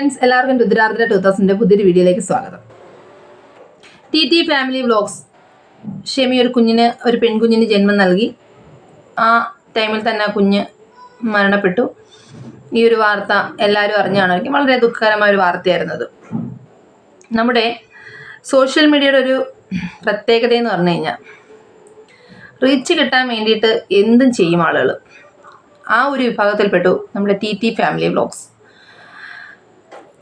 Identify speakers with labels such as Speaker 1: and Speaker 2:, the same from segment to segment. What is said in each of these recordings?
Speaker 1: Friends എല്ലാവർക്കും രുദ്രാർദ്ര to തൗസൻഡിന്റെ പുതിയൊരു വീഡിയോയിലേക്ക് സ്വാഗതം. T T family vlogs Shemi ഒരു കുഞ്ഞിന് ഒരു പെൺകുഞ്ഞിന് ജന്മം നൽകി. ആ ടൈമിൽ തന്നെ ആ കുഞ്ഞ് മരണപ്പെട്ടു. ഈ ഒരു വാർത്ത എല്ലാവരും അറിഞ്ഞാണെങ്കിൽ വളരെ ദുഃഖകരമായ ഒരു വാർത്തയായിരുന്നത് നമ്മുടെ സോഷ്യൽ മീഡിയയുടെ ഒരു പ്രത്യേകത എന്ന് പറഞ്ഞു കഴിഞ്ഞാൽ റീച്ച് കിട്ടാൻ വേണ്ടിയിട്ട് എന്തും ചെയ്യും ആളുകൾ ആ ഒരു വിഭാഗത്തിൽപ്പെട്ടു നമ്മുടെ ടി ടി ഫാമിലി വ്ളോഗ്സ്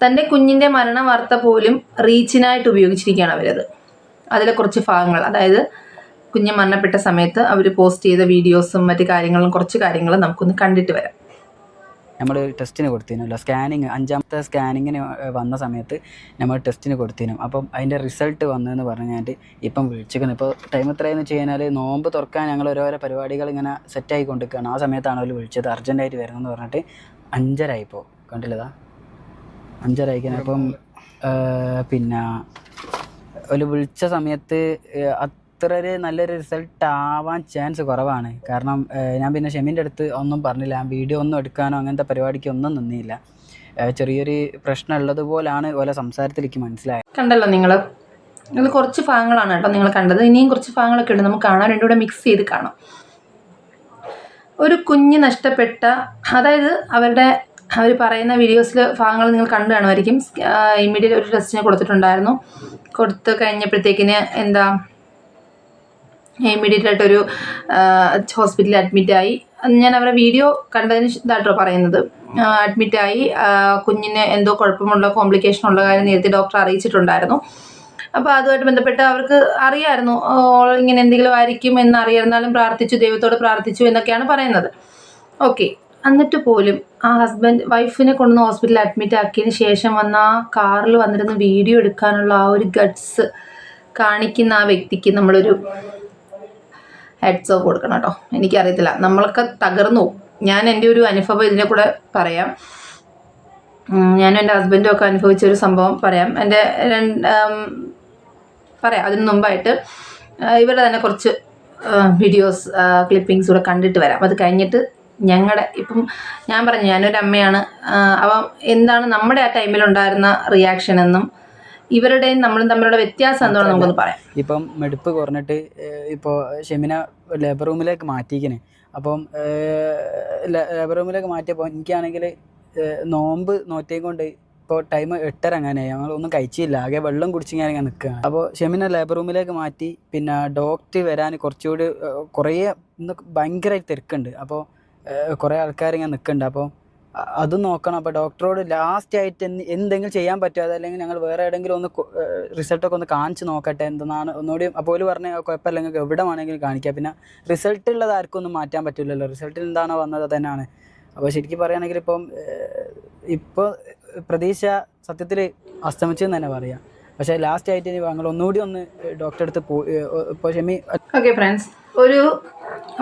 Speaker 1: തന്റെ കുഞ്ഞിന്റെ മരണ വാർത്ത പോലും റീച്ചിനായിട്ട് ഉപയോഗിച്ചിരിക്കുകയാണ് അവരത്. അതിലെ കുറച്ച് ഭാഗങ്ങൾ അതായത് കുഞ്ഞ് മരണപ്പെട്ട സമയത്ത് അവർ പോസ്റ്റ് ചെയ്ത വീഡിയോസും മറ്റു കാര്യങ്ങളും കുറച്ച് കാര്യങ്ങളും നമുക്കൊന്ന് കണ്ടിട്ട് വരാം.
Speaker 2: നമ്മൾ ടെസ്റ്റിന് കൊടുത്തിനല്ലോ സ്കാനിങ് അഞ്ചാമത്തെ സ്കാനിങ്ങിന് വന്ന സമയത്ത് നമ്മൾ ടെസ്റ്റിന് കൊടുത്തിനും അപ്പം അതിന്റെ റിസൾട്ട് വന്നതെന്ന് പറഞ്ഞാൽ ഇപ്പം വിളിച്ചിരിക്കുന്നത് ഇപ്പോൾ ടൈം എത്രയെന്ന് വെച്ച് കഴിഞ്ഞാൽ നോമ്പ് തുറക്കാൻ ഞങ്ങൾ ഓരോരോ പരിപാടികൾ ഇങ്ങനെ സെറ്റായി കൊണ്ടിരിക്കുകയാണ്. ആ സമയത്താണ് അവർ വിളിച്ചത്. അർജന്റായിട്ട് വരുന്നെന്ന് പറഞ്ഞിട്ട് അഞ്ചരായിപ്പോൾ കണ്ടില്ലതാ അഞ്ചരായിക്കാൻ അപ്പം പിന്നെ ഒരു വിളിച്ച സമയത്ത് അത്ര ഒരു നല്ലൊരു റിസൾട്ട് ആവാൻ ചാൻസ് കുറവാണ്. കാരണം ഞാൻ പിന്നെ ഷെമീന്റെ അടുത്ത് ഒന്നും പറഞ്ഞില്ല. വീഡിയോ ഒന്നും എടുക്കാനോ അങ്ങനത്തെ പരിപാടിക്ക് ഒന്നും നിന്നില്ല. ചെറിയൊരു പ്രശ്നം ഉള്ളത് പോലാണ് ഓലെ സംസാരത്തിലേക്ക് മനസ്സിലായത്.
Speaker 1: കണ്ടല്ലോ നിങ്ങൾ ഇത് കുറച്ച് ഭാഗങ്ങളാണ് കേട്ടോ നിങ്ങൾ കണ്ടത്. ഇനിയും കുറച്ച് ഭാഗങ്ങളൊക്കെ ഉണ്ട്. നമുക്ക് കാണാൻ രണ്ടും കൂടെ മിക്സ് ചെയ്ത് കാണാം. ഒരു കുഞ്ഞ് നഷ്ടപ്പെട്ട അതായത് അവരുടെ അവർ പറയുന്ന വീഡിയോസിൽ ഭാഗങ്ങൾ നിങ്ങൾ കണ്ടു കാണുമായിരിക്കും. ഇമ്മീഡിയറ്റ് ഒരു ടെസ്റ്റിന് കൊടുത്തിട്ടുണ്ടായിരുന്നു. കൊടുത്തു കഴിഞ്ഞപ്പോഴത്തേക്കിന് എന്താ ഇമ്മീഡിയറ്റ് ആയിട്ടൊരു ഹോസ്പിറ്റലിൽ അഡ്മിറ്റായി ഞാൻ അവരുടെ വീഡിയോ കണ്ടതിന് ഇതായിട്ടോ പറയുന്നത്. അഡ്മിറ്റായി കുഞ്ഞിന് എന്തോ കുഴപ്പമുള്ള കോംപ്ലിക്കേഷൻ ഉള്ള കാര്യം നേരത്തെ ഡോക്ടർ അറിയിച്ചിട്ടുണ്ടായിരുന്നു. അപ്പോൾ അതുമായിട്ട് ബന്ധപ്പെട്ട് അവർക്ക് അറിയായിരുന്നു. ഇങ്ങനെ എന്തെങ്കിലും ആയിരിക്കും എന്ന് അറിയായിരുന്നാലും പ്രാർത്ഥിച്ചു ദൈവത്തോട് പ്രാർത്ഥിച്ചു എന്നൊക്കെയാണ് പറയുന്നത്. ഓക്കെ എന്നിട്ട് പോലും ആ ഹസ്ബൻഡ് വൈഫിനെ കൊണ്ടുവന്ന് ഹോസ്പിറ്റലിൽ അഡ്മിറ്റ് ആക്കിയതിന് ശേഷം വന്ന ആ കാറിൽ വന്നിരുന്ന് വീഡിയോ എടുക്കാനുള്ള ആ ഒരു ഗഡ്സ് കാണിക്കുന്ന ആ വ്യക്തിക്ക് നമ്മളൊരു ഹെഡ്സ് ഓഫ് കൊടുക്കണം കേട്ടോ. എനിക്കറിയത്തില്ല. നമ്മളൊക്കെ തകർന്നു ഞാൻ എന്റെ ഒരു അനുഭവം ഇതിനെ കൂടെ പറയാം. ഞാനും എന്റെ ഹസ്ബൻഡും ഒക്കെ അനുഭവിച്ച ഒരു സംഭവം പറയാം. എന്റെ രണ്ട് പറയാം. അതിന് മുമ്പായിട്ട് ഇവരുടെ തന്നെ കുറച്ച് വീഡിയോസ് ക്ലിപ്പിങ്സ് കൂടെ കണ്ടിട്ട് വരാം. അത് കഴിഞ്ഞിട്ട് ഞങ്ങളുടെ ഇപ്പം ഞാൻ പറഞ്ഞു ഞാനൊരു അമ്മയാണ് അപ്പം എന്താണ് നമ്മുടെ ആ ടൈമിലുണ്ടായിരുന്ന റിയാക്ഷൻ എന്നും ഇവരുടെയും നമ്മളും തമ്മിലുള്ള വ്യത്യാസം എന്താണെന്ന് നമുക്കൊന്ന് പറയാം.
Speaker 2: ഇപ്പം മെടുപ്പ് കുറഞ്ഞിട്ട് ഇപ്പോൾ ഷെമിന ലേബർ റൂമിലേക്ക് മാറ്റിക്കണേ അപ്പം ലേബർ റൂമിലേക്ക് മാറ്റിയപ്പോൾ എനിക്കാണെങ്കിൽ നോമ്പ് നോറ്റേം കൊണ്ട് ഇപ്പോൾ ടൈം എട്ടര അങ്ങനെ ഞങ്ങൾ ഒന്നും കഴിച്ചില്ല. ആകെ വെള്ളം കുടിച്ച് ഞാൻ ഇങ്ങനെ നിൽക്കുക അപ്പോൾ ഷെമിനെ ലേബർ റൂമിലേക്ക് മാറ്റി പിന്നെ ഡോക്ടർ വരാൻ കുറച്ചുകൂടി കുറേ ഇന്ന് ഭയങ്കരമായി തിരക്കുണ്ട്. അപ്പോൾ കുറേ ആൾക്കാർ ഇങ്ങനെ നിൽക്കുന്നുണ്ട് അപ്പോൾ അത് നോക്കണം. അപ്പോൾ ഡോക്ടറോട് ലാസ്റ്റ് ആയിട്ട് എന്ത് എന്തെങ്കിലും ചെയ്യാൻ പറ്റുമോ അതല്ലെങ്കിൽ ഞങ്ങൾ വേറെ എവിടെയെങ്കിലും ഒന്ന് റിസൾട്ടൊക്കെ ഒന്ന് കാണിച്ച് നോക്കട്ടെ. എന്തെന്നാണ് ഒന്നുകൂടി അപ്പോൾ ഒരു പറഞ്ഞ കുഴപ്പമില്ല നിങ്ങൾക്ക് എവിടെ വേണമെങ്കിലും കാണിക്കാം. പിന്നെ റിസൾട്ട് ഉള്ളത് ആർക്കും ഒന്നും മാറ്റാൻ പറ്റില്ലല്ലോ. റിസൾട്ടിൽ എന്താണോ വന്നത് തന്നെയാണ്. അപ്പോൾ ശരിക്കും പറയുകയാണെങ്കിൽ ഇപ്പം ഇപ്പോൾ പ്രതീക്ഷ സത്യത്തിൽ അസ്തമിച്ചെന്ന് തന്നെ പറയാം. പക്ഷേ ലാസ്റ്റ് ആയിട്ട് ഇനി ഞങ്ങൾ ഒന്നുകൂടി ഒന്ന് ഡോക്ടറെ അടുത്ത് പോയി
Speaker 1: ഓക്കെ ഫ്രണ്ട്സ് ഒരു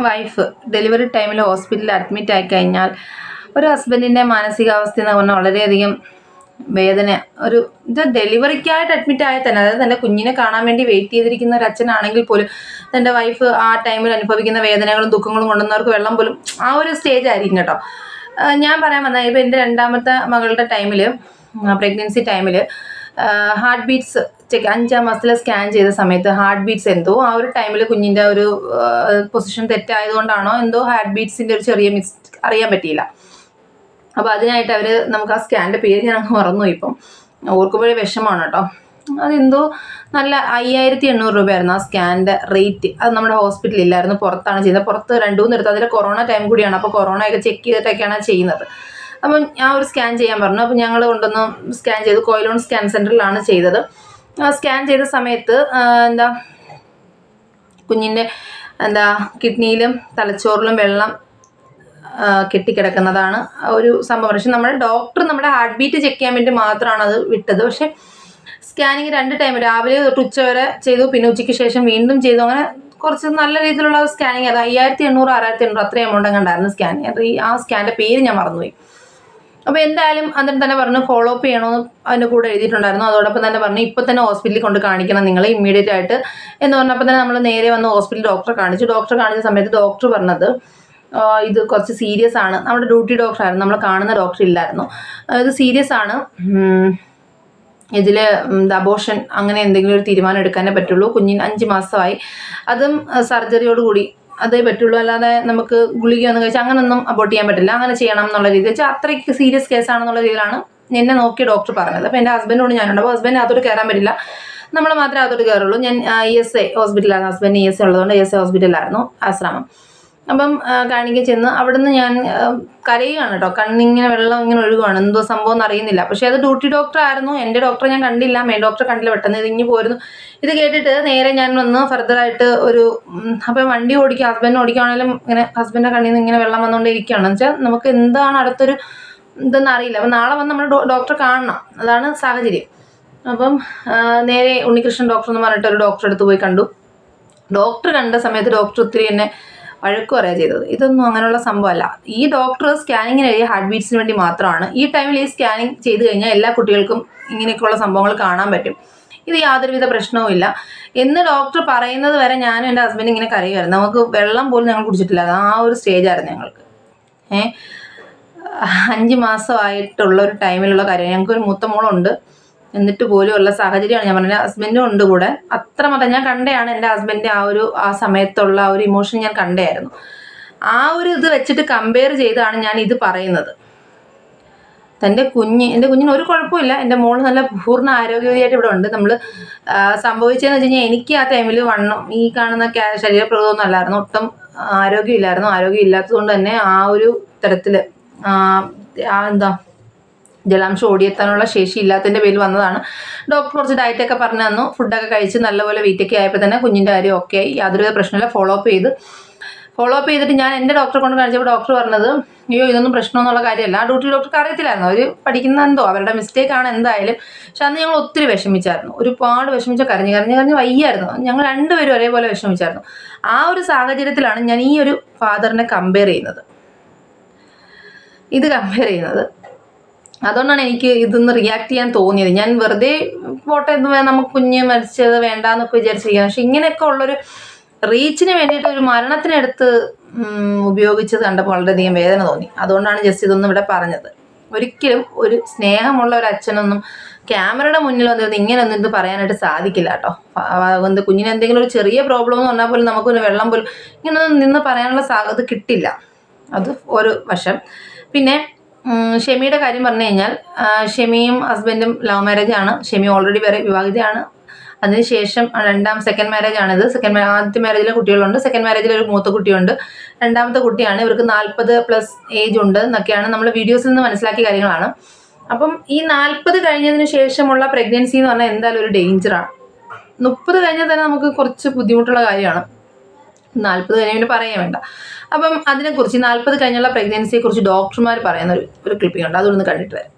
Speaker 1: വൈഫ് ഡെലിവറി ടൈമിൽ ഹോസ്പിറ്റലിൽ അഡ്മിറ്റ് ആയി കഴിഞ്ഞാൽ ഒരു ഹസ്ബൻഡിന്റെ മാനസികാവസ്ഥ എന്ന് പറഞ്ഞാൽ വളരെയധികം വേദന ഒരു ഇത് ഡെലിവറിക്കായിട്ട് അഡ്മിറ്റ് ആയ തന്നെ അതായത് തന്റെ കുഞ്ഞിനെ കാണാൻ വേണ്ടി വെയിറ്റ് ചെയ്തിരിക്കുന്ന ഒരു അച്ഛനാണെങ്കിൽ പോലും തന്റെ വൈഫ് ആ ടൈമിൽ അനുഭവിക്കുന്ന വേദനകളും ദുഃഖങ്ങളും കൊണ്ടുവന്നവർക്ക് വെള്ളം പോലും ആ ഒരു സ്റ്റേജ് ആയിരിക്കും കേട്ടോ. ഞാൻ പറയാൻ വന്നത് ഇപ്പം എന്റെ രണ്ടാമത്തെ മകളുടെ ടൈമിൽ പ്രഗ്നൻസി ടൈമിൽ ഹാർട്ട് ബീറ്റ്സ് ചെക്ക് അഞ്ചാം മാസത്തിൽ സ്കാൻ ചെയ്ത സമയത്ത് ഹാർട്ട് ബീറ്റ്സ് എന്തോ ആ ഒരു ടൈമിൽ കുഞ്ഞിന്റെ ഒരു പൊസിഷൻ തെറ്റായതുകൊണ്ടാണോ എന്തോ ഹാർട്ട് ബീറ്റ്സിന്റെ ഒരു ചെറിയ മിസ് അറിയാൻ പറ്റിയില്ല. അപ്പോൾ അതിനായിട്ട് അവർ നമുക്ക് ആ സ്കാനിന്റെ പേര് ഞാൻ മറന്നു ഇപ്പം. ഓർക്കുമ്പോഴേ വിഷമാണ് കേട്ടോ. അതെന്തോ നല്ല അയ്യായിരത്തി എണ്ണൂറ് രൂപയായിരുന്നു ആ സ്കാനിന്റെ റേറ്റ് അത് നമ്മുടെ ഹോസ്പിറ്റലിൽ ഇല്ലായിരുന്നു പുറത്താണ് ചെയ്യുന്നത് പുറത്ത് രണ്ടു മൂന്ന് എടുത്ത്. അതിൽ കൊറോണ ടൈം കൂടിയാണ്. അപ്പോൾ കൊറോണയൊക്കെ ചെക്ക് ചെയ്തിട്ടൊക്കെയാണ് ചെയ്യുന്നത്. അപ്പം ഞാൻ ഒരു സ്കാൻ ചെയ്യാൻ പറഞ്ഞു. അപ്പം ഞങ്ങൾ കൊണ്ടുവന്ന് സ്കാൻ ചെയ്ത് കോയിലോൺ സ്കാൻ സെന്ററിലാണ് ചെയ്തത്. സ്കാൻ ചെയ്ത സമയത്ത് എന്താ കുഞ്ഞിന്റെ എന്താ കിഡ്നിയിലും തലച്ചോറിലും വെള്ളം കെട്ടിക്കിടക്കുന്നതാണ് ഒരു സംഭവം. പക്ഷെ നമ്മുടെ ഡോക്ടർ നമ്മുടെ ഹാർട്ട് ബീറ്റ് ചെക്ക് ചെയ്യാൻ വേണ്ടി മാത്രമാണ് അത് വിട്ടത്. പക്ഷേ സ്കാനിങ് രണ്ട് ടൈം രാവിലെ തൊട്ട് ഉച്ച വരെ ചെയ്തു പിന്നെ ഉച്ചയ്ക്ക് ശേഷം വീണ്ടും ചെയ്തു. അങ്ങനെ കുറച്ച് നല്ല രീതിയിലുള്ള സ്കാനിങ് അത് അയ്യായിരത്തി എണ്ണൂറ് ആറായിരത്തി എണ്ണൂറ് അത്രയും എമൗണ്ട് കണ്ടായിരുന്നു സ്കാനിങ് ആ സ്കാനിന്റെ പേര് ഞാൻ മറന്നുപോയി. അപ്പോൾ എന്തായാലും അന്നേരം തന്നെ പറഞ്ഞു ഫോളോ അപ്പ് ചെയ്യണമെന്ന് അതിന്റെ കൂടെ എഴുതിയിട്ടുണ്ടായിരുന്നു. അതോടൊപ്പം തന്നെ പറഞ്ഞു ഇപ്പോൾ തന്നെ ഹോസ്പിറ്റലിൽ കൊണ്ട് കാണിക്കണം നിങ്ങൾ ഇമ്മീഡിയറ്റ് ആയിട്ട് എന്ന് പറഞ്ഞപ്പോൾ തന്നെ നമ്മൾ നേരെ വന്ന് ഹോസ്പിറ്റലിൽ ഡോക്ടറെ കാണിച്ചു. ഡോക്ടറെ കാണിച്ച സമയത്ത് ഡോക്ടർ പറഞ്ഞത് ഇത് കുറച്ച് സീരിയസ് ആണ്. നമ്മുടെ ഡ്യൂട്ടി ഡോക്ടർ ഡോക്ടറായിരുന്നു നമ്മൾ കാണുന്ന ഡോക്ടർ ഇല്ലായിരുന്നു. ഇത് സീരിയസ് ആണ്. ഇതിൽ അബോഷൻ അങ്ങനെ എന്തെങ്കിലും ഒരു തീരുമാനം എടുക്കാനേ പറ്റുള്ളൂ. കുഞ്ഞിന് അഞ്ച് മാസമായി. അതും സർജറിയോട് കൂടി അതേ പറ്റുള്ളൂ. അല്ലാതെ നമുക്ക് ഗുളികയൊന്നും കഴിച്ചാൽ അങ്ങനൊന്നും അബോട്ട് ചെയ്യാൻ പറ്റില്ല. അങ്ങനെ ചെയ്യണം എന്നുള്ള രീതി വെച്ചാൽ അത്രയ്ക്ക് സീരിയസ് കേസാണെന്നുള്ള രീതിയിലാണ് എന്നെ നോക്കിയ ഡോക്ടർ പറഞ്ഞത്. അപ്പോൾ എന്റെ ഹസ്ബൻഡോട് ഞാനുണ്ട്. അപ്പോൾ ഹസ്ബൻഡ് അതോട് കയറാൻ പറ്റില്ല. നമ്മൾ മാത്രമേ അതോട് കയറുള്ളൂ ഞാൻ ഇ എസ് എ ഹോസ്പിറ്റലാണ് ഹസ്ബൻഡ് ഇ എസ് എ ഉള്ളതുകൊണ്ട് ഇ എസ് എ ഹോസ്പിറ്റലായിരുന്നു ആശ്രമം അപ്പം കാണിക്കാൻ ചെന്ന് അവിടുന്ന് ഞാൻ കരയുകയാണ് കേട്ടോ കണ്ണിങ്ങനെ വെള്ളം ഇങ്ങനെ ഒഴുകുകയാണ് എന്തോ സംഭവം എന്ന് അറിയുന്നില്ല പക്ഷേ അത് ഡ്യൂട്ടി ഡോക്ടർ ആയിരുന്നു. എന്റെ ഡോക്ടറെ ഞാൻ കണ്ടില്ല. മെയിൻ ഡോക്ടറെ കണ്ടില്ല. പെട്ടെന്ന് ഇതിങ്ങി പോയിരുന്നു ഇത് കേട്ടിട്ട് നേരെ ഞാൻ വന്ന് ഫർദറായിട്ട് ഒരു അപ്പം വണ്ടി ഓടിക്കുക ഹസ്ബൻഡ് ഓടിക്കുകയാണെങ്കിലും ഇങ്ങനെ ഹസ്ബൻഡിന്റെ കണ്ണിൽ നിന്ന് ഇങ്ങനെ വെള്ളം വന്നുകൊണ്ടേ ഇരിക്കുകയാണ് എന്ന് വെച്ചാൽ നമുക്ക് എന്താണ് അടുത്തൊരു ഇതെന്ന് അറിയില്ല. അപ്പം നാളെ വന്ന് നമ്മൾ ഡോക്ടറെ കാണണം. അതാണ് സാഹചര്യം. അപ്പം നേരെ ഉണ്ണികൃഷ്ണൻ ഡോക്ടർ എന്ന് പറഞ്ഞിട്ട് ഒരു ഡോക്ടറെ അടുത്ത് പോയി കണ്ടു. ഡോക്ടർ കണ്ട സമയത്ത് ഡോക്ടർ ഒത്തിരി എന്നെ വഴക്ക് പറയുക ചെയ്തത്. ഇതൊന്നും അങ്ങനെയുള്ള സംഭവമല്ല. ഈ ഡോക്ടർ സ്കാനിങ്ങിന് എഴുതിയ ഹാർട്ട് ബീറ്റ്സിന് വേണ്ടി മാത്രമാണ്. ഈ ടൈമിൽ ഈ സ്കാനിങ് ചെയ്ത് കഴിഞ്ഞാൽ എല്ലാ കുട്ടികൾക്കും ഇങ്ങനെയൊക്കെയുള്ള സംഭവങ്ങൾ കാണാൻ പറ്റും. ഇത് യാതൊരുവിധ പ്രശ്നവും ഇല്ല. എന്ന് ഡോക്ടർ പറയുന്നത് വരെ ഞാനും എന്റെ ഹസ്ബൻഡ് ഇങ്ങനെ കരയുമായിരുന്നു നമുക്ക് വെള്ളം പോലും ഞങ്ങൾ കുടിച്ചിട്ടില്ല. ആ ഒരു സ്റ്റേജായിരുന്നു ഞങ്ങൾക്ക്. ഏഹ് അഞ്ച് മാസമായിട്ടുള്ള ഒരു ടൈമിലുള്ള കാര്യം. ഞങ്ങൾക്കൊരു മൂത്ത മോളുണ്ട്. എന്നിട്ട് പോലും ഉള്ള സാഹചര്യമാണ്. ഞാൻ പറഞ്ഞത് ഹസ്ബൻഡും ഉണ്ട് കൂടെ. അത്രമാത്രം ഞാൻ കണ്ടയാണ് എന്റെ ഹസ്ബൻഡിന്റെ ആ ഒരു ആ സമയത്തുള്ള ആ ഒരു ഇമോഷൻ ഞാൻ കണ്ടായിരുന്നു ആ ഒരു ഇത് വെച്ചിട്ട് കമ്പയർ ചെയ്താണ് ഞാൻ ഇത് പറയുന്നത്. തന്റെ കുഞ്ഞ് എന്റെ കുഞ്ഞിന് ഒരു കുഴപ്പമില്ല. എന്റെ മോൾ നല്ല പൂർണ ആരോഗ്യവതിയായിട്ട് ഇവിടെ ഉണ്ട്. നമ്മൾ സംഭവിച്ചതെന്ന് വെച്ച് കഴിഞ്ഞാൽ എനിക്ക് ആ ടൈമിൽ വണ്ണം ഈ കാണുന്ന ശരീരപ്രകൃതമൊന്നും അല്ലായിരുന്നു. ഒട്ടും ആരോഗ്യമില്ലായിരുന്നു. ആരോഗ്യം ഇല്ലാത്തതുകൊണ്ട് തന്നെ ആ ഒരു തരത്തിൽ ആ എന്താ ജലാംശം ഓടിയെത്താനുള്ള ശേഷി ഇല്ലാത്തതിന്റെ പേരിൽ വന്നതാണ്. ഡോക്ടർ കുറച്ച് ഡയറ്റൊക്കെ പറഞ്ഞു തന്നു. ഫുഡൊക്കെ കഴിച്ച് നല്ലപോലെ വീറ്റൊക്കെ ആയപ്പോൾ തന്നെ കുഞ്ഞിന്റെ കാര്യം ഓക്കെ ആയി. യാതൊരുവിധ പ്രശ്നമില്ല. ഫോളോ അപ്പ് ചെയ്ത്. ഫോളോ അപ്പ് ചെയ്തിട്ട് ഞാൻ എന്റെ ഡോക്ടറെ കൊണ്ട് കാണിച്ചപ്പോൾ ഡോക്ടർ പറഞ്ഞത് അയ്യോ ഇതൊന്നും പ്രശ്നമൊന്നുള്ള കാര്യമല്ല. ആ ഡ്യൂട്ടി ഡോക്ടർക്ക് അറിയത്തില്ലായിരുന്നു. അവർ പഠിക്കുന്ന എന്തോ അവരുടെ മിസ്റ്റേക്ക് ആണ് എന്തായാലും. പക്ഷെ അന്ന് ഞങ്ങൾ ഒത്തിരി വിഷമിച്ചായിരുന്നു. ഒരുപാട് വിഷമിച്ച കരഞ്ഞ് കരഞ്ഞ് കരഞ്ഞ് വയ്യായിരുന്നു. ഞങ്ങൾ രണ്ടുപേരും ഒരേപോലെ വിഷമിച്ചായിരുന്നു. ആ ഒരു സാഹചര്യത്തിലാണ് ഞാൻ ഈ ഒരു ഫാദറിനെ കമ്പയർ ചെയ്യുന്നത്. ഇത് കമ്പയർ ചെയ്യുന്നത്. അതുകൊണ്ടാണ് എനിക്ക് ഇതൊന്ന് റിയാക്ട് ചെയ്യാൻ തോന്നിയത്. ഞാൻ വെറുതെ പോട്ടെ നമുക്ക് കുഞ്ഞ് മരിച്ചത് വേണ്ടാന്നൊക്കെ വിചാരിച്ചിരിക്കുകയാണ്. പക്ഷെ ഇങ്ങനെയൊക്കെ ഉള്ളൊരു റീച്ചിന് വേണ്ടിയിട്ട് ഒരു മരണത്തിനടുത്ത് ഉപയോഗിച്ചത് കണ്ടപ്പോൾ വളരെയധികം വേദന തോന്നി. അതുകൊണ്ടാണ് ജസ്റ്റ് ഇതൊന്നും ഇവിടെ പറഞ്ഞത്. ഒരിക്കലും ഒരു സ്നേഹമുള്ള ഒരു അച്ഛനൊന്നും ക്യാമറയുടെ മുന്നിൽ വന്നിരുന്ന് ഇങ്ങനെ ഒന്നും ഇത് പറയാനായിട്ട് സാധിക്കില്ല കേട്ടോ. എന്ത് കുഞ്ഞിന് എന്തെങ്കിലും ഒരു ചെറിയ പ്രോബ്ലം എന്ന് പറഞ്ഞാൽ പോലും നമുക്കൊരു വെള്ളം പോലും ഇങ്ങനെ നിന്ന് പറയാനുള്ള സാ കിട്ടില്ല. അത് ഒരു വശം. പിന്നെ ഷെമിയുടെ കാര്യം പറഞ്ഞു കഴിഞ്ഞാൽ ഷെമിയും ഹസ്ബൻഡും ലവ് മാരേജ് ആണ്. ഷെമി ഓൾറെഡി വേറെ വിവാഹിതയാണ്. അതിനുശേഷം രണ്ടാം സെക്കൻഡ് മാരേജ് ആണിത്. സെക്കൻഡ് ആദ്യത്തെ മാരേജിലെ കുട്ടികളുണ്ട്. സെക്കൻഡ് മാരേജിൽ ഒരു മൂത്ത കുട്ടിയുണ്ട്. രണ്ടാമത്തെ കുട്ടിയാണ്. ഇവർക്ക് നാൽപ്പത് പ്ലസ് ഏജ് ഉണ്ട് എന്നൊക്കെയാണ് നമ്മൾ വീഡിയോസിൽ നിന്ന് മനസ്സിലാക്കിയ കാര്യങ്ങളാണ്. അപ്പം ഈ നാൽപ്പത് കഴിഞ്ഞതിന് ശേഷമുള്ള പ്രഗ്നൻസി എന്ന് പറഞ്ഞാൽ എന്തായാലും ഒരു ഡേഞ്ചറാണ് മുപ്പത് കഴിഞ്ഞാൽ തന്നെ നമുക്ക് കുറച്ച് ബുദ്ധിമുട്ടുള്ള കാര്യമാണ്. നാൽപ്പത് കഴിഞ്ഞ പിന്നെ പറയാൻ വേണ്ട. അപ്പം അതിനെക്കുറിച്ച് നാൽപ്പത് കഴിഞ്ഞുള്ള പ്രഗ്നൻസിയെ കുറിച്ച് ഡോക്ടർമാർ പറയുന്ന ഒരു ഒരു ക്ലിപ്പിംഗ് ഉണ്ട്. അതൊന്ന് കണ്ടിട്ട് വരാം.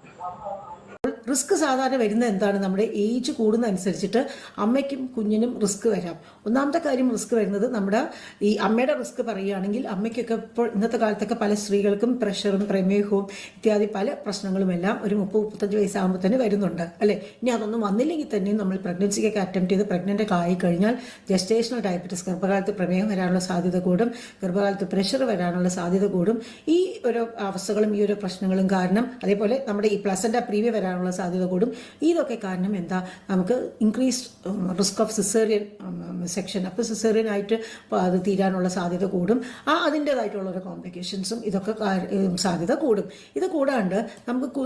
Speaker 3: റിസ്ക് സാധാരണ വരുന്ന എന്താണ്? നമ്മുടെ ഏജ് കൂടുന്ന അനുസരിച്ചിട്ട് അമ്മയ്ക്കും കുഞ്ഞിനും റിസ്ക് വരാം. ഒന്നാമത്തെ കാര്യം റിസ്ക് വരുന്നത് നമ്മുടെ ഈ അമ്മയുടെ റിസ്ക് പറയുകയാണെങ്കിൽ അമ്മയ്ക്കൊക്കെ ഇപ്പോൾ ഇന്നത്തെ കാലത്തൊക്കെ പല സ്ത്രീകൾക്കും പ്രഷറും പ്രമേഹവും ഇത്യാദി പല പ്രശ്നങ്ങളും എല്ലാം ഒരു മുപ്പത് മുപ്പത്തഞ്ച് വയസ്സാകുമ്പോൾ തന്നെ വരുന്നുണ്ട്. അല്ലേ? ഇനി അതൊന്നും വന്നില്ലെങ്കിൽ തന്നെയും നമ്മൾ പ്രഗ്നൻസിക്കൊക്കെ അറ്റംപ്റ്റ് ചെയ്ത് പ്രഗ്നന്റ് ഒക്കെ ആയി കഴിഞ്ഞാൽ ജസ്റ്റേഷണൽ ഡയബറ്റീസ് ഗർഭകാലത്ത് പ്രമേഹം വരാനുള്ള സാധ്യത കൂടും. ഗർഭകാലത്ത് പ്രഷർ വരാനുള്ള സാധ്യത കൂടും. ഈ ഒരു അവസ്ഥകളും ഈ ഒരു പ്രശ്നങ്ങളും കാരണം അതേപോലെ നമ്മുടെ ഈ പ്ലസന്റ് പ്രീവ്യ വരാനുള്ള സാധ്യത കൂടും. ഇതൊക്കെ കാരണം എന്താ? നമുക്ക് increase risk of caesarean section അപ്പോൾ സിസേറിയൻ ആയിട്ട് അത് തീരാനുള്ള സാധ്യത കൂടും. ആ അതിന്റേതായിട്ടുള്ള കോംപ്ലിക്കേഷൻസും ഇതൊക്കെ സാധ്യത കൂടും. ഇത് കൂടാണ്ട് നമുക്ക്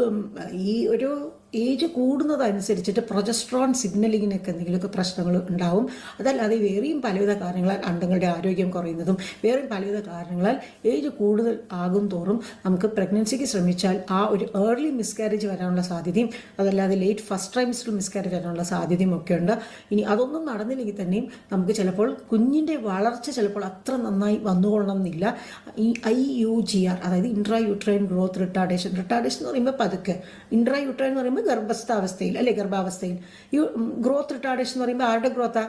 Speaker 3: ഈ ഒരു ഏജ് കൂടുന്നതനുസരിച്ചിട്ട് പ്രൊജസ്ട്രോൺ സിഗ്നലിങ്ങിനൊക്കെ എന്തെങ്കിലുമൊക്കെ പ്രശ്നങ്ങൾ ഉണ്ടാവും. അതല്ലാതെ വേറെയും പലവിധ കാരണങ്ങളാൽ അണ്ടങ്ങളുടെ ആരോഗ്യം കുറയുന്നതും വേറെയും പലവിധ കാരണങ്ങളാൽ ഏജ് കൂടുതൽ ആകും തോറും നമുക്ക് പ്രഗ്നൻസിക്ക് ശ്രമിച്ചാൽ ആ ഒരു ഏർലി മിസ്കാരേജ് വരാനുള്ള സാധ്യതയും അതല്ലാതെ ലേറ്റ് ഫസ്റ്റ് ട്രൈമിസ്റ്റർ മിസ്കാരേജ് വരാനുള്ള സാധ്യതയും ഒക്കെ ഉണ്ട്. ഇനി അതൊന്നും നടന്നില്ലെങ്കിൽ തന്നെയും നമുക്ക് ചിലപ്പോൾ കുഞ്ഞിന്റെ വളർച്ച ചിലപ്പോൾ അത്ര നന്നായി വന്നുകൊള്ളണം എന്നില്ല ഈ ഐ യു ജി ആർ അതായത് intra uterine growth retardation retardation എന്ന് പറയുമ്പോൾ പതുക്കെ. ഇൻട്രാ യുട്രൈൻ എന്ന് പറയുമ്പോൾ ഗർഭസ്ഥാവസ്ഥയിൽ അല്ലെ ഗർഭാവസ്ഥയിൽ. ഈ ഗ്രോത്ത് റിട്ടാർഡേഷൻ എന്ന് പറയുമ്പോൾ ആരുടെ ഗ്രോത്താ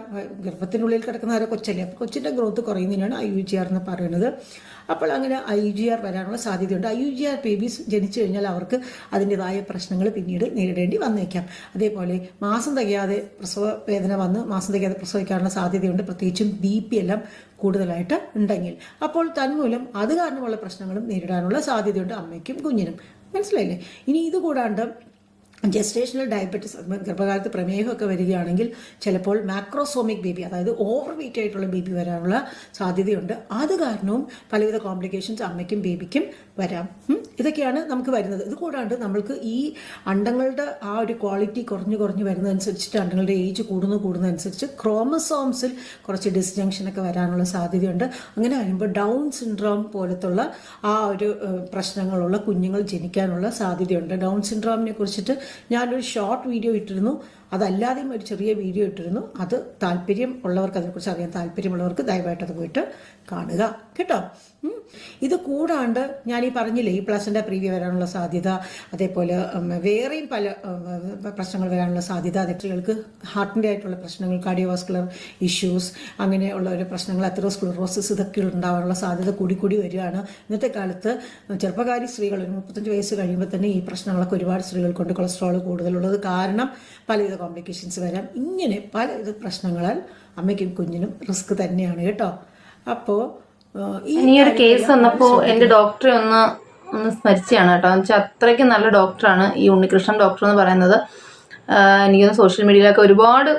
Speaker 3: ഗർഭത്തിനുള്ളിൽ കിടക്കുന്ന ആരോ? കൊച്ചല്ലേ. അപ്പോൾ കൊച്ചിന്റെ ഗ്രോത്ത് കുറയുന്നതിനാണ് ഐ യു ജി ആർ എന്ന് പറയുന്നത്. അപ്പോൾ അങ്ങനെ ഐ ജി ആർ വരാനുള്ള സാധ്യതയുണ്ട്. I U G R babies ജനിച്ചു കഴിഞ്ഞാൽ അവർക്ക് അതിന്റെതായ പ്രശ്നങ്ങൾ പിന്നീട് നേരിടേണ്ടി വന്നേക്കാം. അതേപോലെ മാസം തികയാതെ പ്രസവ വേദന വന്ന് മാസം തികയാതെ പ്രസവിക്കാനുള്ള സാധ്യതയുണ്ട്. പ്രത്യേകിച്ചും ബി പി എല്ലാം കൂടുതലായിട്ട് ഉണ്ടെങ്കിൽ. അപ്പോൾ തന്മൂലം അത് കാരണമുള്ള പ്രശ്നങ്ങളും നേരിടാനുള്ള സാധ്യതയുണ്ട് അമ്മയ്ക്കും കുഞ്ഞിനും. മനസ്സിലായില്ലേ? ഇനി ഇത് കൂടാണ്ട് ജസ്റ്റേഷണൽ ഡയബറ്റിസ് ഗർഭകാലത്ത് പ്രമേഹമൊക്കെ വരികയാണെങ്കിൽ ചിലപ്പോൾ മാക്രോസോമിക് ബേബി അതായത് ഓവർ വെയിറ്റ് ആയിട്ടുള്ള ബേബി വരാനുള്ള സാധ്യതയുണ്ട്. അത് കാരണവും പലവിധ കോംപ്ലിക്കേഷൻസ് അമ്മയ്ക്കും ബേബിക്കും വരാം. ഇതൊക്കെയാണ് നമുക്ക് വരുന്നത്. ഇത് കൂടാണ്ട് നമ്മൾക്ക് ഈ അണ്ടങ്ങളുടെ ആ ഒരു ക്വാളിറ്റി കുറഞ്ഞു കുറഞ്ഞു വരുന്നതനുസരിച്ചിട്ട് അണ്ടങ്ങളുടെ ഏജ് കൂടുന്നു കൂടുന്നതനുസരിച്ച് ക്രോമസോംസിൽ കുറച്ച് ഡിസ്ജങ്ഷനൊക്കെ വരാനുള്ള സാധ്യതയുണ്ട്. അങ്ങനെ വരുമ്പോൾ ഡൗൺ സിൻഡ്രോം പോലത്തുള്ള ആ ഒരു പ്രശ്നങ്ങളുള്ള കുഞ്ഞുങ്ങൾ ജനിക്കാനുള്ള സാധ്യതയുണ്ട്. ഡൗൺ സിൻഡ്രോമിനെ കുറിച്ചിട്ട് ഞാനൊരു ഷോർട്ട് വീഡിയോ ഇട്ടിരുന്നു. അതല്ലാതെയും ഒരു ചെറിയ വീഡിയോ ഇട്ടിരുന്നു. അത് താല്പര്യം ഉള്ളവർക്ക് അതിനെക്കുറിച്ച് അറിയാൻ താല്പര്യമുള്ളവർക്ക് ദയവായിട്ട് അത് പോയിട്ട് കാണുക. കേട്ടോ. ഇത് കൂടാണ്ട് ഞാൻ ഈ പറഞ്ഞില്ലേ ഈ പ്ലസിന്റെ പ്രീവ്യൂ വരാനുള്ള സാധ്യത അതേപോലെ വേറെയും പല പ്രശ്നങ്ങൾ വരാനുള്ള സാധ്യത അതേക്ക് ഹാർട്ടിന്റെ ആയിട്ടുള്ള പ്രശ്നങ്ങൾ കാർഡിയോവാസ്കുലർ ഇഷ്യൂസ് അങ്ങനെയുള്ള ഒരു പ്രശ്നങ്ങൾ അത്രോസ്ക്ലറോസിസ് ഇതൊക്കെ ഉണ്ടാവാനുള്ള സാധ്യത കൂടി കൂടി വരികയാണ്. ഇന്നത്തെ കാലത്ത് ചെറുപ്പകാരി സ്ത്രീകൾ ഒരു മുപ്പത്തഞ്ച് വയസ്സ് കഴിയുമ്പോൾ തന്നെ ഈ പ്രശ്നങ്ങളൊക്കെ ഒരുപാട് സ്ത്രീകൾ കൊണ്ട് കൊളസ്ട്രോൾ കൂടുതലുള്ളത് കാരണം പലവിധ കോംപ്ലിക്കേഷൻസ് വരാം. ഇങ്ങനെ പലവിധ പ്രശ്നങ്ങളാൽ അമ്മയ്ക്കും കുഞ്ഞിനും റിസ്ക് തന്നെയാണ് കേട്ടോ. അപ്പോൾ ഈ
Speaker 1: ഒരു കേസ് വന്നപ്പോൾ എന്റെ ഡോക്ടറെ ഒന്ന് ഒന്ന് സ്മരിച്ചാണ് കേട്ടോ. എന്ന് വെച്ചാൽ അത്രയ്ക്ക് നല്ല ഡോക്ടറാണ് ഈ ഉണ്ണികൃഷ്ണൻ ഡോക്ടർ എന്ന് പറയുന്നത്. എനിക്കൊന്ന് സോഷ്യൽ മീഡിയയിലൊക്കെ ഒരുപാട്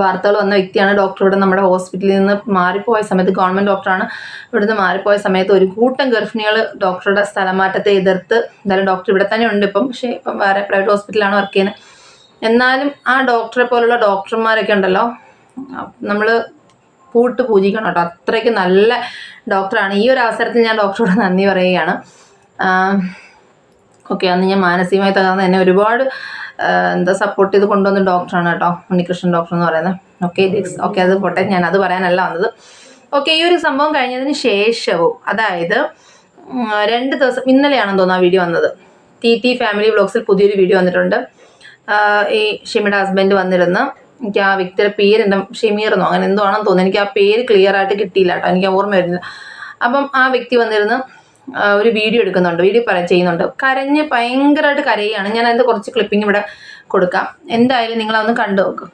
Speaker 1: വാർത്തകൾ വന്ന വ്യക്തിയാണ് ഡോക്ടർ ഇവിടെ നമ്മുടെ ഹോസ്പിറ്റലിൽ നിന്ന് മാറിപ്പോയ സമയത്ത് ഗവൺമെന്റ് ഡോക്ടറാണ് ഇവിടുന്ന് മാറിപ്പോയ സമയത്ത് ഒരു കൂട്ടം ഗർഭിണികൾ ഡോക്ടറുടെ സ്ഥലമാറ്റത്തെ എതിർത്ത് എന്തായാലും ഡോക്ടർ ഇവിടെ തന്നെ ഉണ്ട് ഇപ്പം. പക്ഷേ ഇപ്പം വേറെ പ്രൈവറ്റ് ഹോസ്പിറ്റലാണ് വർക്ക് ചെയ്യുന്നത് എന്നാലും ആ ഡോക്ടറെ പോലുള്ള ഡോക്ടർമാരൊക്കെ ഉണ്ടല്ലോ. നമ്മൾ പൂട്ട് പൂജിക്കണം കേട്ടോ. അത്രയ്ക്ക് നല്ല ഡോക്ടറാണ്. ഈ ഒരു അവസരത്തിൽ ഞാൻ ഡോക്ടറോട് നന്ദി പറയുകയാണ്. ഓക്കെ അന്ന് ഞാൻ മാനസികമായി തകർന്ന് എന്നെ ഒരുപാട് എന്താ സപ്പോർട്ട് ചെയ്ത് കൊണ്ടുവന്ന ഡോക്ടറാണ് കേട്ടോ. ഉണ്ണികൃഷ്ണൻ ഡോക്ടർ എന്ന് പറയുന്നത്. ഓക്കെ ഓക്കെ അത് പോട്ടെ. ഞാൻ അത് പറയാനല്ല വന്നത്. ഓക്കെ ഈ ഒരു സംഭവം കഴിഞ്ഞതിന് ശേഷവും അതായത് രണ്ട് ദിവസം ഇന്നലെയാണെന്ന് തോന്നുന്നു ആ വീഡിയോ വന്നത്. ടി ടി ഫാമിലി വ്ളോഗ്സിൽ പുതിയൊരു വീഡിയോ വന്നിട്ടുണ്ട്. ഈ ഷിമിയുടെ ഹസ്ബൻഡ് വന്നിരുന്ന് എനിക്ക് ആ വ്യക്തിയുടെ പേര് എന്താ ഷെമീർ എന്നോ അങ്ങനെ എന്തോ ആണെന്ന് തോന്നുന്നു. എനിക്ക് ആ പേര് ക്ലിയർ ആയിട്ട് കിട്ടിയില്ല കേട്ടോ. എനിക്ക് ഓർമ്മ വരുന്നില്ല. അപ്പം ആ വ്യക്തി വന്നിരുന്ന് ഒരു വീഡിയോ എടുക്കുന്നുണ്ട്. വീഡിയോ പറയാൻ ചെയ്യുന്നുണ്ട്. കരഞ്ഞ് ഭയങ്കരമായിട്ട് കരയുകയാണ് ഞാൻ അതിന്റെ കുറച്ച് ക്ലിപ്പിംഗ് ഇവിടെ കൊടുക്കാം. എന്തായാലും നിങ്ങളതൊന്ന് കണ്ടു നോക്കും.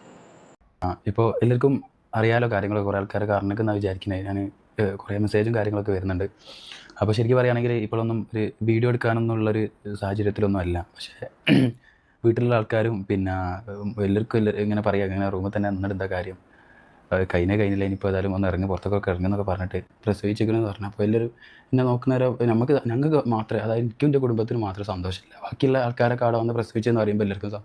Speaker 4: ഇപ്പോൾ എല്ലാവർക്കും അറിയാലോ കാര്യങ്ങൾ കുറേ ആൾക്കാർ കാരണമൊക്കെ എന്നാണ് വിചാരിക്കുന്നത് ഞാൻ കുറേ മെസ്സേജും കാര്യങ്ങളൊക്കെ വരുന്നുണ്ട്. അപ്പോൾ ശരിക്കും പറയുകയാണെങ്കിൽ ഇപ്പോഴൊന്നും ഒരു വീഡിയോ എടുക്കാനൊന്നുള്ളൊരു സാഹചര്യത്തിലൊന്നും അല്ല. പക്ഷേ വീട്ടിലുള്ള ആൾക്കാരും പിന്നെ എല്ലാവർക്കും എല്ലാ ഇങ്ങനെ പറയുക ഇങ്ങനെ റൂമിൽ തന്നെ നിന്നിട്ട് എന്താ കാര്യം കഴിഞ്ഞ കഴിഞ്ഞില്ല ഇനിയിപ്പോൾ ഏതായാലും ഒന്ന് ഇറങ്ങി പുറത്തൊക്കെ ഇറങ്ങുന്നൊക്കെ പറഞ്ഞിട്ട് പ്രസവിച്ചിരിക്കണമെന്ന് പറഞ്ഞു. അപ്പോൾ എല്ലാവരും എന്നെ നോക്കുന്നവരെ നമുക്ക് ഞങ്ങൾക്ക് മാത്രമേ അതായത് എനിക്കും എന്റെ കുടുംബത്തിന് മാത്രമേ സന്തോഷമില്ല. ബാക്കിയുള്ള ആൾക്കാരൊക്കെ അവിടെ വന്ന് പ്രസവിച്ചെന്ന് പറയുമ്പോൾ എല്ലാവർക്കും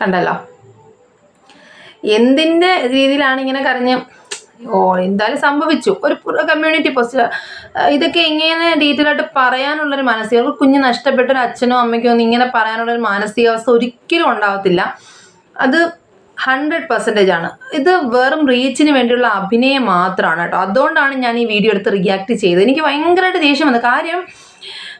Speaker 1: കണ്ടല്ലോ? എന്തിന്റെ രീതിയിലാണ് ഇങ്ങനെ കരഞ്ഞ്? ഓ എന്തായാലും സംഭവിച്ചു. ഒരു കമ്മ്യൂണിറ്റി പോസ്റ്റ് ഇതൊക്കെ ഇങ്ങനെ ഡീറ്റെയിൽ ആയിട്ട് പറയാനുള്ളൊരു മാനസിക ഒരു കുഞ്ഞ് നഷ്ടപ്പെട്ട ഒരു അച്ഛനോ അമ്മയ്ക്കോ ഒന്നും ഇങ്ങനെ പറയാനുള്ളൊരു മാനസികാവസ്ഥ ഒരിക്കലും ഉണ്ടാവത്തില്ല. അത് ഹൺഡ്രഡ് പെർസെന്റേജ് ആണ്. ഇത് വെറും റീച്ചിന് വേണ്ടിയുള്ള അഭിനയം മാത്രമാണ് കേട്ടോ. അതുകൊണ്ടാണ് ഞാൻ ഈ വീഡിയോ എടുത്ത് റിയാക്ട് ചെയ്തത്. എനിക്ക് ഭയങ്കരമായിട്ട് ദേഷ്യം വന്നത് കാര്യം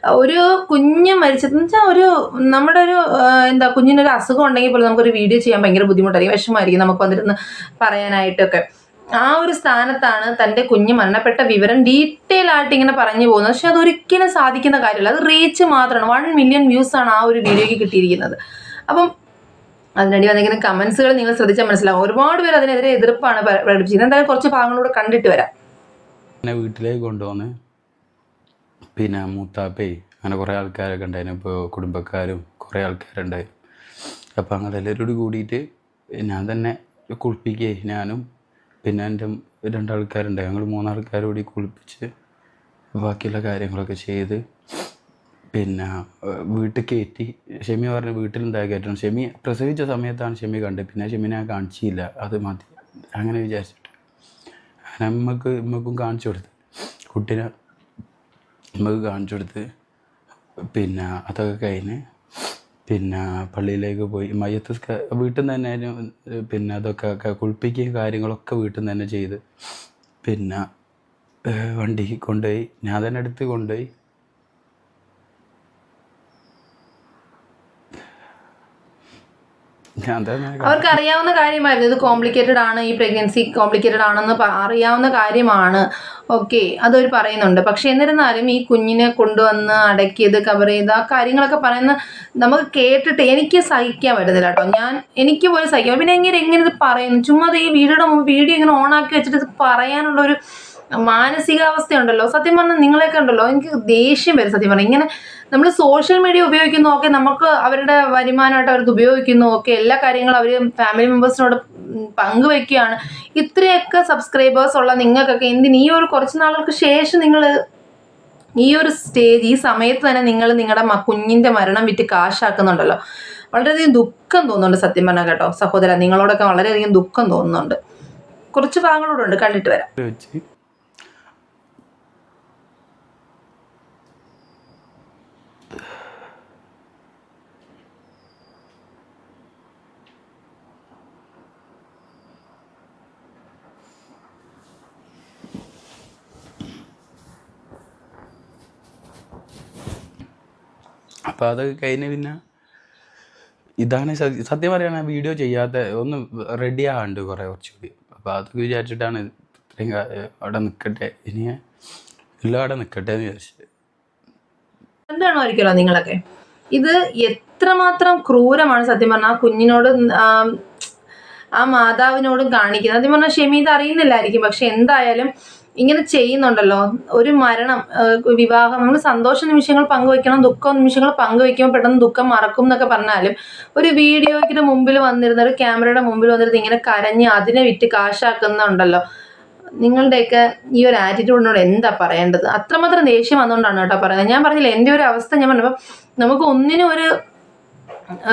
Speaker 1: ഒരു കുഞ്ഞ് മരിച്ചതെന്ന് വെച്ചാൽ ഒരു നമ്മുടെ ഒരു എന്താ കുഞ്ഞിനൊരു അസുഖം ഉണ്ടെങ്കിൽ പോലും നമുക്കൊരു വീഡിയോ ചെയ്യാൻ ഭയങ്കര ബുദ്ധിമുട്ടായിരിക്കും വിഷമമായിരിക്കും നമുക്ക് വന്നിരുന്ന് പറയാനായിട്ടൊക്കെ. ആ ഒരു സ്ഥാനത്താണ് തന്റെ കുഞ്ഞ് മരണപ്പെട്ട വിവരം ഡീറ്റെയിൽ ആയിട്ട് ഇങ്ങനെ പറഞ്ഞു പോകുന്നത്. പക്ഷെ അതൊരിക്കലും സാധിക്കുന്ന കാര്യമല്ല. അത് റീച്ച് മാത്രമാണ്. വൺ മില്യൺ വ്യൂസ് ആണ് ആ ഒരു വീഡിയോയ്ക്ക് കിട്ടിയിരിക്കുന്നത്. അപ്പം അതിനടി വന്നിരിക്കുന്ന കമൻസുകൾ നിങ്ങൾ ശ്രദ്ധിച്ചാൽ മനസ്സിലാവും. ഒരുപാട് പേര് അതിനെതിരെ എതിർപ്പാണ് പ്ര- പ്രകടിപ്പിച്ചത് എന്തായാലും കുറച്ച് ഭാഗങ്ങളൂടെ കണ്ടിട്ട് വരാം.
Speaker 4: വീട്ടിലേക്ക് കൊണ്ടുവന്ന് പിന്നെ മൂത്താപ്പേ അങ്ങനെ കുറേ ആൾക്കാരൊക്കെ ഉണ്ടായിരുന്നു. ഇപ്പോൾ കുടുംബക്കാരും കുറേ ആൾക്കാരുണ്ടായി. അപ്പോൾ അങ്ങനെ എല്ലാവരോട് കൂടിയിട്ട് ഞാൻ തന്നെ കുളിപ്പിക്കേ ഞാനും പിന്നെ എന്റെ രണ്ടാൾക്കാരുണ്ടായി. ഞങ്ങൾ മൂന്നാൾക്കാർ കൂടി കുളിപ്പിച്ച് ബാക്കിയുള്ള കാര്യങ്ങളൊക്കെ ചെയ്ത് പിന്നെ വീട്ടിൽ കയറ്റി. ഷെമി പറഞ്ഞ് വീട്ടിലുണ്ടായി കയറ്റണം? ഷെമി പ്രസവിച്ച സമയത്താണ് ഷെമി കണ്ടത്. പിന്നെ ഷെമിനെ ഞാൻ കാണിച്ചില്ല. അത് മതി. അങ്ങനെ വിചാരിച്ചിട്ട്. അങ്ങനെ നമുക്ക് ഇമ്മക്കും കാണിച്ചു കൊടുത്ത്. കുട്ടീനെ നമുക്ക് കാണിച്ചു കൊടുത്ത് പിന്നെ അതൊക്കെ കഴിഞ്ഞ് പിന്നെ പള്ളിയിലേക്ക് പോയി. മയ്യത്ത് വീട്ടിൽ നിന്ന് തന്നെ പിന്നെ അതൊക്കെ കുളിപ്പിക്കുകയും കാര്യങ്ങളൊക്കെ വീട്ടിൽ നിന്ന് തന്നെ ചെയ്ത്. പിന്നെ വണ്ടി കൊണ്ടുപോയി. ഞാൻ തന്നെ എടുത്ത് കൊണ്ടുപോയി ഞാൻ തന്നെ
Speaker 1: അവർക്ക് അറിയാവുന്ന കാര്യമായിരുന്നു. ഇത് കോംപ്ലിക്കേറ്റഡ് ആണ് ഈ പ്രഗ്നൻസി കോംപ്ലിക്കേറ്റഡ് ആണെന്ന് അറിയാവുന്ന കാര്യമാണ്. ഓക്കെ അതൊരു പറയുന്നുണ്ട്. പക്ഷെ എന്നിരുന്നാലും ഈ കുഞ്ഞിനെ കൊണ്ടുവന്ന് അടക്കിയത് കവർ ചെയ്ത് ആ കാര്യങ്ങളൊക്കെ പറയുന്ന നമുക്ക് കേട്ടിട്ട് എനിക്ക് സഹിക്കാൻ പറ്റുന്നില്ല കേട്ടോ. ഞാൻ എനിക്ക് പോലും സഹിക്കാം പിന്നെ എങ്ങനെ എങ്ങനെ ഇത് പറയുന്നു? ചുമ്മാ ഈ മുമ്പ് വീഡിയോ ഇങ്ങനെ ഓണാക്കി വെച്ചിട്ട് ഇത് പറയാനുള്ള ഒരു മാനസികാവസ്ഥ ഉണ്ടല്ലോ സത്യം പറഞ്ഞാൽ നിങ്ങളെയൊക്കെ ഉണ്ടല്ലോ. എനിക്ക് ദേഷ്യം വരും സത്യം പറഞ്ഞാൽ ഇങ്ങനെ നമ്മൾ സോഷ്യൽ മീഡിയ ഉപയോഗിക്കുന്നു ഒക്കെ നമുക്ക് അവരുടെ വരുമാനമായിട്ട് അവരത് ഉപയോഗിക്കുന്നു. ഒക്കെ എല്ലാ കാര്യങ്ങളും അവർ ഫാമിലി മെമ്പേഴ്സിനോട് പങ്കുവെക്കുകയാണ്. ഇത്രയൊക്കെ സബ്സ്ക്രൈബേഴ്സ് ഉള്ള നിങ്ങൾക്കൊക്കെ എന്തിന് ഈ ഒരു കുറച്ച് നാളുകൾക്ക് ശേഷം നിങ്ങൾ ഈ ഒരു സ്റ്റേജ് ഈ സമയത്ത് തന്നെ നിങ്ങൾ നിങ്ങളുടെ കുഞ്ഞിന്റെ മരണം വിറ്റ് കാശാക്കുന്നുണ്ടല്ലോ. വളരെയധികം ദുഃഖം തോന്നുന്നുണ്ട് സത്യം പറഞ്ഞാൽ കേട്ടോ. സഹോദര നിങ്ങളോടൊക്കെ വളരെയധികം ദുഃഖം തോന്നുന്നുണ്ട്. കുറച്ച് ഭാഗങ്ങളോടുണ്ട് കണ്ടിട്ട് വരാം.
Speaker 4: അപ്പോൾ അത് കഴിഞ്ഞ് പിന്നെ ഇതാണ് സത്യം പറയുകയാണെങ്കിൽ വീഡിയോ ചെയ്യാത്ത ഒന്ന് റെഡി ആകാണ്ട് കുറേ കുറച്ചുകൂടി. അപ്പോൾ അതൊക്കെ വിചാരിച്ചിട്ടാണ് ഇത് ഇത്രയും അവിടെ നിൽക്കട്ടെ ഇനി എല്ലാം അവിടെ നിൽക്കട്ടെ എന്ന് വിചാരിച്ചു.
Speaker 1: എന്താണ് ഒരിക്കലോ നിങ്ങളൊക്കെ? ഇത് എത്രമാത്രം ക്രൂരമാണ് സത്യം പറഞ്ഞാൽ ആ കുഞ്ഞിനോട് ആ മാതാവിനോടും കാണിക്കുന്നത്. സത്യം പറഞ്ഞാൽ ഷെമി ഇത് അറിയുന്നില്ലായിരിക്കും പക്ഷെ എന്തായാലും ഇങ്ങനെ ചെയ്യുന്നുണ്ടല്ലോ. ഒരു മരണം വിവാഹം നമ്മൾ സന്തോഷ നിമിഷങ്ങൾ പങ്കുവെക്കണം ദുഃഖ നിമിഷങ്ങൾ പങ്കുവെക്കുമ്പോൾ പെട്ടെന്ന് ദുഃഖം മറക്കും എന്നൊക്കെ പറഞ്ഞാലും ഒരു വീഡിയോയ്ക്ക് മുമ്പിൽ വന്നിരുന്ന ഒരു ക്യാമറയുടെ മുമ്പിൽ വന്നിരുന്ന് ഇങ്ങനെ കരഞ്ഞ് അതിനെ വിറ്റ് കാശാക്കുന്നുണ്ടല്ലോ. നിങ്ങളുടെയൊക്കെ ഈ ഒരു ആറ്റിറ്റ്യൂഡിനോട് എന്താ പറയേണ്ടത്? അത്രമാത്രം ദേഷ്യം വന്നുകൊണ്ടാണ് കേട്ടോ പറയുന്നത്. ഞാൻ പറഞ്ഞില്ല എന്റെ ഒരു അവസ്ഥ ഞാൻ പറഞ്ഞപ്പോൾ നമുക്ക് ഒന്നിനും ഒരു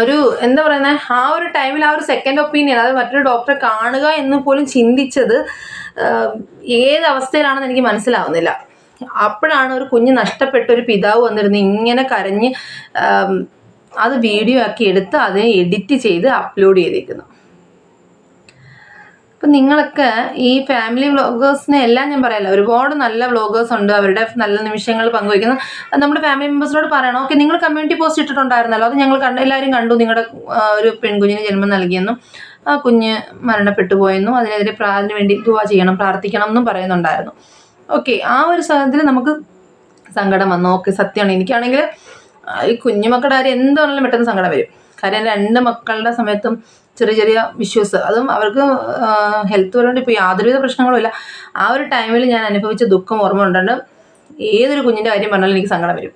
Speaker 1: ഒരു എന്താ പറയുന്നത് ആ ഒരു ടൈമിൽ ആ ഒരു സെക്കൻഡ് ഒപ്പീനിയൻ അത് മറ്റൊരു ഡോക്ടറെ കാണുക എന്ന് പോലും ചിന്തിച്ചത് ഏത് എനിക്ക് മനസ്സിലാവുന്നില്ല. അപ്പോഴാണ് ഒരു കുഞ്ഞ് നഷ്ടപ്പെട്ട ഒരു പിതാവ് വന്നിരുന്നു ഇങ്ങനെ കരഞ്ഞ് അത് വീഡിയോ ആക്കി എടുത്ത് അതിനെ എഡിറ്റ് ചെയ്ത് അപ്ലോഡ് ചെയ്തിരിക്കുന്നു അപ്പം നിങ്ങളൊക്കെ ഈ ഫാമിലി വ്ളോഗേഴ്സിനെ എല്ലാം ഞാൻ പറയാല്ല ഒരുപാട് നല്ല വ്ളോഗേഴ്സ് ഉണ്ട് അവരുടെ നല്ല നിമിഷങ്ങൾ പങ്കുവയ്ക്കുന്നു. നമ്മുടെ ഫാമിലി മെമ്പേഴ്സിനോട് പറയണം. ഓക്കെ നിങ്ങൾ കമ്മ്യൂണിറ്റി പോസ്റ്റ് ഇട്ടിട്ടുണ്ടായിരുന്നല്ലോ അത് ഞങ്ങൾ കണ്ട് എല്ലാവരും കണ്ടു നിങ്ങളുടെ ഒരു പെൺകുഞ്ഞിന് ജന്മം നൽകിയെന്നും. ആ കുഞ്ഞ് മരണപ്പെട്ടു പോയെന്നും അതിനെതിരെ അതിന് വേണ്ടി ദുവാ ചെയ്യണം പ്രാർത്ഥിക്കണം എന്നും പറയുന്നുണ്ടായിരുന്നു. ഓക്കെ ആ ഒരു സാഹചര്യത്തിൽ നമുക്ക് സങ്കടം വന്നു. ഓക്കെ സത്യമാണ്. എനിക്കാണെങ്കിൽ ഈ കുഞ്ഞുമക്കളുടെ കാര്യം എന്താണെങ്കിലും പെട്ടെന്ന് സങ്കടം വരും. കാര്യം രണ്ട് മക്കളുടെ സമയത്തും ചെറിയ ചെറിയ ഇഷ്യൂസ് അതും അവർക്ക് ഹെൽത്ത് പരമായിട്ട് ഇപ്പോൾ യാതൊരുവിധ പ്രശ്നങ്ങളും ഇല്ല. ആ ഒരു ടൈമിൽ ഞാൻ അനുഭവിച്ച ദുഃഖം ഓർമ്മ ഉണ്ടാണ്ട് ഏതൊരു കുഞ്ഞിന്റെ കാര്യം പറഞ്ഞാലും എനിക്ക് സങ്കടം വരും.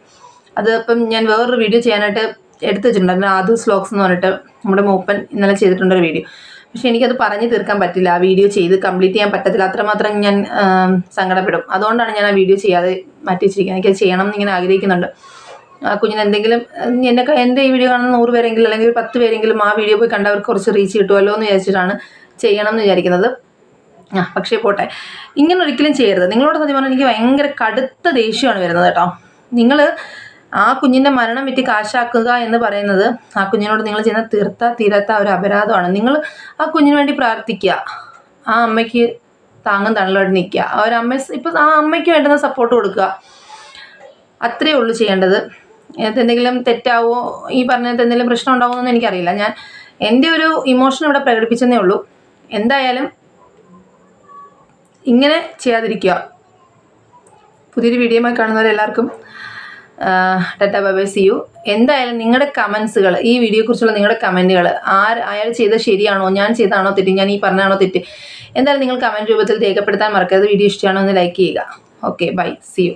Speaker 1: അത് ഇപ്പം ഞാൻ വേറൊരു വീഡിയോ ചെയ്യാനായിട്ട് എടുത്തു വെച്ചിട്ടുണ്ടായിരുന്നു ആദു സ്ലോക്സ് എന്ന് പറഞ്ഞിട്ട് നമ്മുടെ മൂപ്പൻ ഇന്നലെ ചെയ്തിട്ടുണ്ടൊരു വീഡിയോ പക്ഷെ എനിക്കത് പറഞ്ഞു തീർക്കാൻ പറ്റില്ല. ആ വീഡിയോ ചെയ്ത് കംപ്ലീറ്റ് ചെയ്യാൻ പറ്റത്തില്ല. അത്രമാത്രം ഞാൻ സങ്കടപ്പെടും. അതുകൊണ്ടാണ് ഞാൻ ആ വീഡിയോ ചെയ്യാതെ മാറ്റി വെച്ചിരിക്കുന്നത് എനിക്കത് ചെയ്യണം എന്നിങ്ങനെ ആഗ്രഹിക്കുന്നുണ്ട്. ആ കുഞ്ഞിന് എന്തെങ്കിലും എന്നെ എന്റെ ഈ വീഡിയോ കാണുന്ന നൂറ് പേരെങ്കിലും അല്ലെങ്കിൽ ഒരു പത്ത് പേരെങ്കിലും ആ വീഡിയോ പോയി കണ്ടവർക്ക് കുറച്ച് റീച്ച് കിട്ടുമല്ലോ എന്ന് വിചാരിച്ചിട്ടാണ് ചെയ്യണം എന്ന് വിചാരിക്കുന്നത്. ആ പക്ഷേ പോട്ടെ. ഇങ്ങനെ ഒരിക്കലും ചെയ്യരുത്. നിങ്ങളോട് സത്യം പറഞ്ഞാൽ എനിക്ക് ഭയങ്കര കടുത്ത ദേഷ്യമാണ് വരുന്നത് കേട്ടോ. നിങ്ങൾ ആ കുഞ്ഞിന്റെ മരണം വിറ്റ് കാശാക്കുക എന്ന് പറയുന്നത് ആ കുഞ്ഞിനോട് നിങ്ങൾ ചെയ്യുന്ന തീർത്ത തീരാത്ത ഒരു അപരാധമാണ്. നിങ്ങൾ ആ കുഞ്ഞിന് വേണ്ടി പ്രാർത്ഥിക്കുക. ആ അമ്മയ്ക്ക് താങ്ങും തണലോട് നിൽക്കുക. ആ ഒരു അമ്മ ഇപ്പം ആ അമ്മയ്ക്ക് വേണ്ടുന്ന സപ്പോർട്ട് കൊടുക്കുക. അത്രയേ ഉള്ളൂ ചെയ്യേണ്ടത്. ഇതിനകത്ത് എന്തെങ്കിലും തെറ്റാവോ? ഈ പറഞ്ഞത് എന്തെങ്കിലും പ്രശ്നം ഉണ്ടാവുമോ എന്ന് എനിക്കറിയില്ല. ഞാൻ എന്റെ ഒരു ഇമോഷൻ ഇവിടെ പ്രകടിപ്പിച്ചെന്നേ ഉള്ളൂ. എന്തായാലും ഇങ്ങനെ ചെയ്യാതിരിക്കുക. പുതിയൊരു വീഡിയോമായി കാണുന്നവരെല്ലാവർക്കും ടാറ്റ ബൈ സി യു. എന്തായാലും നിങ്ങളുടെ കമൻസുകൾ ഈ വീഡിയോയെക്കുറിച്ചുള്ള നിങ്ങളുടെ കമന്റുകൾ ആര് അയാൾ ചെയ്ത ശരിയാണോ ഞാൻ ചെയ്താണോ തെറ്റി ഞാൻ ഈ പറഞ്ഞാണോ തെറ്റി എന്തായാലും നിങ്ങൾ കമന്റ് രൂപത്തിൽ രേഖപ്പെടുത്താൻ മറക്കരുത്. വീഡിയോ ഇഷ്ടമാണോ എന്ന് ലൈക്ക് ചെയ്യുക. Okay bye see U